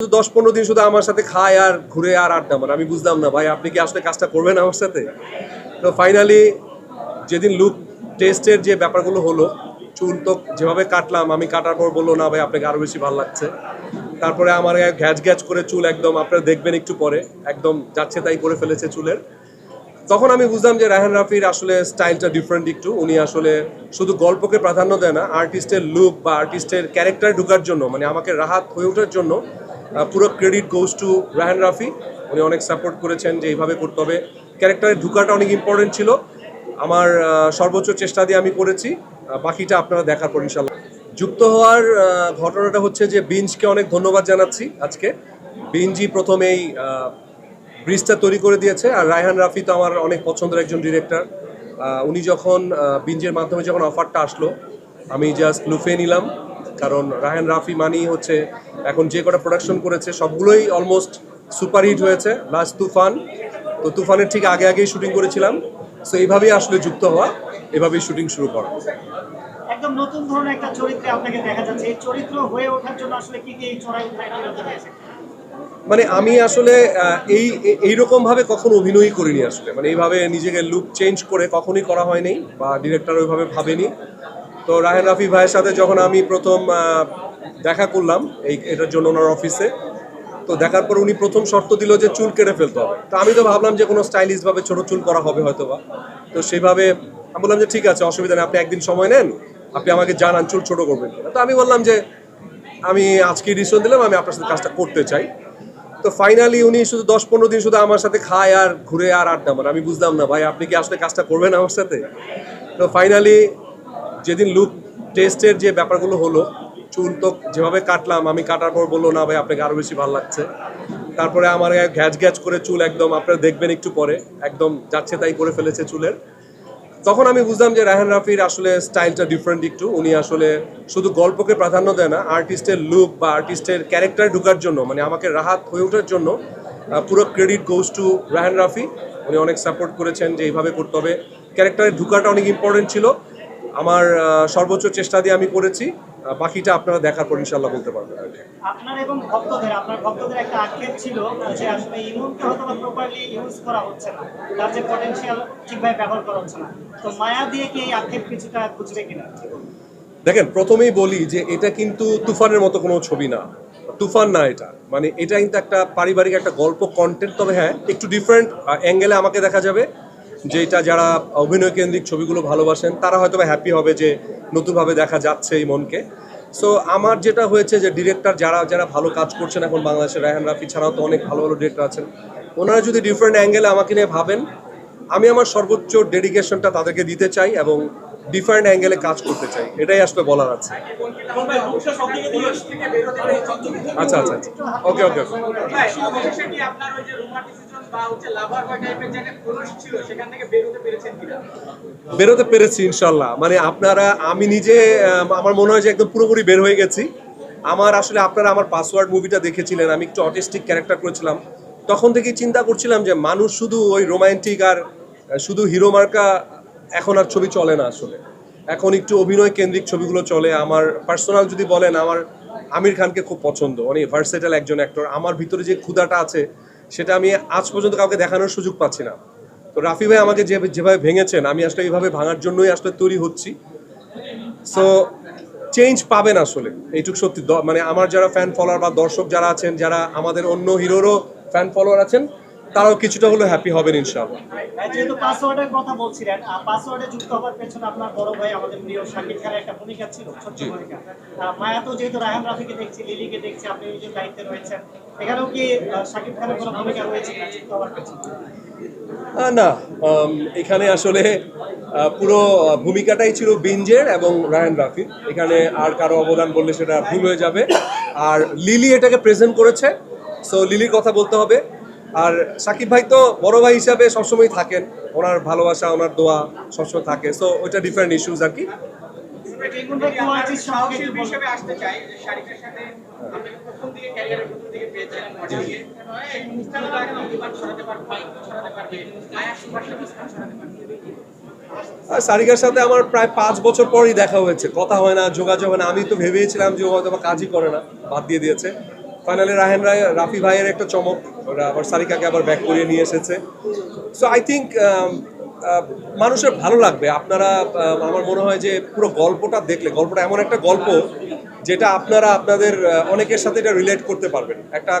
দশ পনেরো দিন শুধু আমার সাথে খায় আর ঘুরে আর আড্ডা মানে আমি বুঝলাম না ভাই, আপনি কি আসলে কাজটা করবেন আমার সাথে? তো ফাইনালি যেদিন লুক টেস্টের যে ব্যাপারগুলো হলো, চুল তো যেভাবে কাটলাম, আমি কাটার পর বলল, না ভাই, আপনাকে আরও বেশি ভালো লাগছে। তারপরে আমার ঘ্যাচ ঘ্যাচ করে চুল একদম আপনারা দেখবেন একটু পরে, একদম যাচ্ছে তাই করে ফেলেছে চুলের। তখন আমি বুঝলাম যে রায়হান রাফির আসলে স্টাইলটা ডিফারেন্ট একটু। উনি আসলে শুধু গল্পকে প্রাধান্য দেয় না আর্টিস্টের লুক বা আর্টিস্টের ক্যারেক্টার ঢোকার জন্য মানে আমাকে রাহাত হয়ে ওঠার জন্য পুরো credit goes to Raihan Rafi. উনি অনেক সাপোর্ট করেছেন যে এইভাবে করতে হবে। ক্যারেক্টারে ঢুকাটা অনেক ইম্পর্টেন্ট ছিল। আমার সর্বোচ্চ চেষ্টা দিয়ে আমি করেছি। বাকিটা আপনারা দেখার পর ইনশাল্লাহ যুক্ত হওয়ার ঘটনাটা হচ্ছে যে বিঞ্জকে অনেক ধন্যবাদ জানাচ্ছি আজকে। বিঞ্জি প্রথমেই ব্রিজটা তৈরি করে দিয়েছে। আর রায়হান রাফি তো আমার অনেক পছন্দের একজন ডিরেক্টর উনি যখন বিঞ্জের মাধ্যমে যখন অফারটা আসলো, আমি জাস্ট লুফে নিলাম। কারণ রায়হান রাফি মানি হচ্ছে এখন যে কটা প্রোডাকশন করেছে সবগুলোই অলমোস্ট সুপারহিট হয়েছে লাস্ট তুফান। তো তুফানের ঠিক আগে আগেই শুটিং করেছিলাম। সো এইভাবেই আসলে যুক্ত হওয়া এভাবেই শুটিং শুরু করা। একদম নতুন ধরনের একটা চরিত্রে আপনাকে দেখা যাচ্ছে। এই চরিত্র হয়ে ওঠার জন্য আসলে কি কি চড়াই উতরাই করতে হয়েছে মানে আমি আসলে এই এই- এইরকম ভাবে কখনো অভিনয় করিনি আসলে। মানে এইভাবে নিজেকে লুক চেঞ্জ করে কখনোই করা হয়নি বা ডিরেক্টর ওইভাবে ভাবেনি। তো রাহেন রাফি ভাইয়ের সাথে যখন আমি প্রথম দেখা করলাম, এই এটার জন্য ওনার অফিসে, তো দেখার পর উনি প্রথম শর্ত দিল যে চুল কেটে ফেলতে হবে। তো আমি তো ভাবলাম যে কোনো স্টাইলিশ ভাবে ছোট চুল করা হবে হয়তো বা তো সেইভাবে আমি বললাম যে ঠিক আছে, অসুবিধা নেই, আপনি একদিন সময় নেন, আপনি আমাকে জানান, চুল ছোট করবেন। তো আমি বললাম যে আমি আজকে ডিসিশন দিলাম, আমি আপনার সাথে কাজটা করতে চাই। তো ফাইনালি উনি শুধু দশ পনেরো দিন শুধু আমার সাথে খায় আর ঘুরে আর আড্ডা মানে আমি বুঝলাম না, ভাই, আপনি কি আসলে কাজটা করবেন আমার সাথে? তো ফাইনালি যেদিন লুক টেস্টের যে ব্যাপারগুলো হলো, চুল তো যেভাবে কাটলাম, আমি কাটার পর বলল, না ভাই, আপনাকে আরও বেশি ভালো লাগছে। তারপরে আমার ঘ্যাচ ঘ্যাচ করে চুল একদম, আপনারা দেখবেন একটু পরে, একদম যাচ্ছে তাই করে ফেলেছে চুলের। তখন আমি বুঝলাম যে রায়হান রাফির আসলে স্টাইলটা ডিফারেন্ট একটু। উনি আসলে শুধু গল্পকে প্রাধান্য দেয় না আর্টিস্টের লুক বা আর্টিস্টের ক্যারেক্টার ঢোকার জন্য মানে আমাকে রাহাত হয়ে ওঠার জন্য পুরো credit goes to Raihan Rafi. উনি অনেক সাপোর্ট করেছেন যে এইভাবে করতে হবে। ক্যারেক্টারে ঢুকাটা অনেক ইম্পর্টেন্ট ছিল। আমার সর্বোচ্চ চেষ্টা দিয়ে আমি করেছি। বাকিটা আপনারা দেখার পর ইনশাল্লাহ বলতে পারবেন। আপনার এবং ভক্তদের আপনার ভক্তদের একটা আক্ষেপ ছিল যে আসলে ইমনকে হয়তো প্রপারলি ইউজ করা হচ্ছে না। তার যে পটেনশিয়াল ঠিকভাবে ব্যবহার করা হচ্ছে না। তো মায়া দিয়ে কি এই আক্ষেপ কিছুটা বুঝবে কিনা? দেখেন প্রথমেই বলি যে এটা কিন্তু তুফানের মতো কোনো ছবি না। তুফান না এটা। মানে এটা কিন্তু একটা পারিবারিক একটা গল্প কন্টেন্ট তবে হ্যাঁ একটু ডিফারেন্ট অ্যাঙ্গেলে আমাকে দেখা যাবে। যে এটা যারা অভিনয় কেন্দ্রিক ছবিগুলো ভালোবাসেন, তারা হয়তো হ্যাপি হবে যে নতুনভাবে দেখা যাচ্ছে এই মনকে। সো আমার যেটা হয়েছে যে ডিরেক্টর যারা যারা ভালো কাজ করছেন এখন বাংলাদেশের রায়হান রাফি ছাড়াও তো অনেক ভালো ভালো ডিরেক্টর আছেন। ওনারা যদি ডিফারেন্ট অ্যাঙ্গেলে আমাকে নিয়ে ভাবেন, আমি আমার সর্বোচ্চ ডেডিকেশনটা তাদেরকে দিতে চাই এবং ডিফারেন্ট অ্যাঙ্গেলে কাজ করতে চাই। এটাই আসলে বলার আছে। আচ্ছা আচ্ছা আচ্ছা। ওকে ওকে বেরোতে পেরেছি ইনশাল্লাহ মানে আপনারা আমি নিজে আমার মনে হয় যে একদম পুরোপুরি বের হয়ে গেছি। আমার আসলে আপনারা আমার পাসওয়ার্ড মুভিটা দেখেছিলেন আমি একটু অটিস্টিক ক্যারেক্টার করেছিলাম। তখন থেকেই চিন্তা করছিলাম যে মানুষ শুধু ওই রোমান্টিক আর শুধু হিরো মার্কা এখন আর ছবি চলে না আসলে। এখন একটু অভিনয় কেন্দ্রিক ছবিগুলো চলে। আমার পার্সোনাল যদি বলেন, আমার আমির খানকে খুব পছন্দ। অনেক ভার্সেটাল একজন অ্যাক্টর আমার ভিতরে যে ক্ষুদাটা আছে, সেটা আমি আজ পর্যন্ত কাউকে দেখানোর সুযোগ পাচ্ছি না। তো রাফি ভাই আমাকে যে, যেভাবে ভেঙেছেন, আমি আসলে এইভাবে ভাঙার জন্যই আসলে তৈরি হচ্ছি। সো চেঞ্জ পাবেন আসলে। এইটুক সত্যি। মানে আমার যারা ফ্যান ফলোয়ার বা দর্শক যারা আছেন, যারা আমাদের অন্য হিরোরও ফ্যান ফলোয়ার আছেন তারাও কিছুটা হলেও হ্যাপি হবেন ইনশাআল্লাহ। যেহেতু পাসওয়ার্ডের কথা বলছিলেন পাসওয়ার্ডে যুক্ত হওয়ার পেছনে আপনার বড় ভাই আমাদের প্রিয় শাকিব খানের একটা ভূমিকা ছিল ছোট্ট ভূমিকা। মায়া তো যেহেতু রায়হান রাফিকে দেখছি লিলিকে দেখছি আপনি নিজের দায়িত্বে রয়েছেন এখানেও কি শাকিব খানের কোনো ভূমিকা রয়েছে যুক্ত হওয়ার পেছনে? না এখানে আসলে পুরো ভূমিকাটাই ছিল বিঞ্জের এবং রায়ান রাফির। এখানে আর কারও অবদান বললে সেটা ভুল হয়ে যাবে। আর লিলি এটাকে প্রেজেন্ট করেছে। সো লিলির কথা বলতে হবে। আর সাকিব ভাই তো বড় ভাই হিসাবে সবসময় থাকেন। ওনার ভালোবাসা, ওনার দোয়া সবসময় থাকে। সো ওইটা ডিফারেন্ট ইস্যুস আর কি। সারিকার সাথে আমার প্রায় পাঁচ বছর পরই দেখা হয়েছে। কথা হয় না, যোগাযোগ হয় না। আমি তো ভেবেছিলাম যে ও হয়তো কাজই করে না, বাদ দিয়ে দিয়েছে। ফাইনালি রাহেন রায়, রাফি ভাইয়ের একটা চমক। ওরা আবার সারিকাকে আবার ব্যাক করিয়ে নিয়ে এসেছে। সো আই থিঙ্ক মানুষের ভালো লাগবে। আপনারা আমার মনে হয় যে পুরো গল্পটা দেখলে, গল্পটা এমন একটা গল্প যেটা আপনারা আপনাদের অনেকের সাথে এটা রিলেট করতে পারবেন। একটা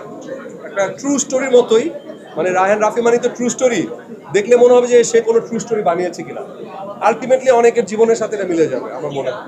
একটা ট্রু স্টোরির মতোই মানে রাহেন রাফি মানে তো ট্রু স্টোরি দেখলে মনে হবে যে সে কোনো ট্রু স্টোরি বানিয়েছে কিনা। আলটিমেটলি অনেকের জীবনের সাথে এটা মিলে যাবে, আমার মনে হয়।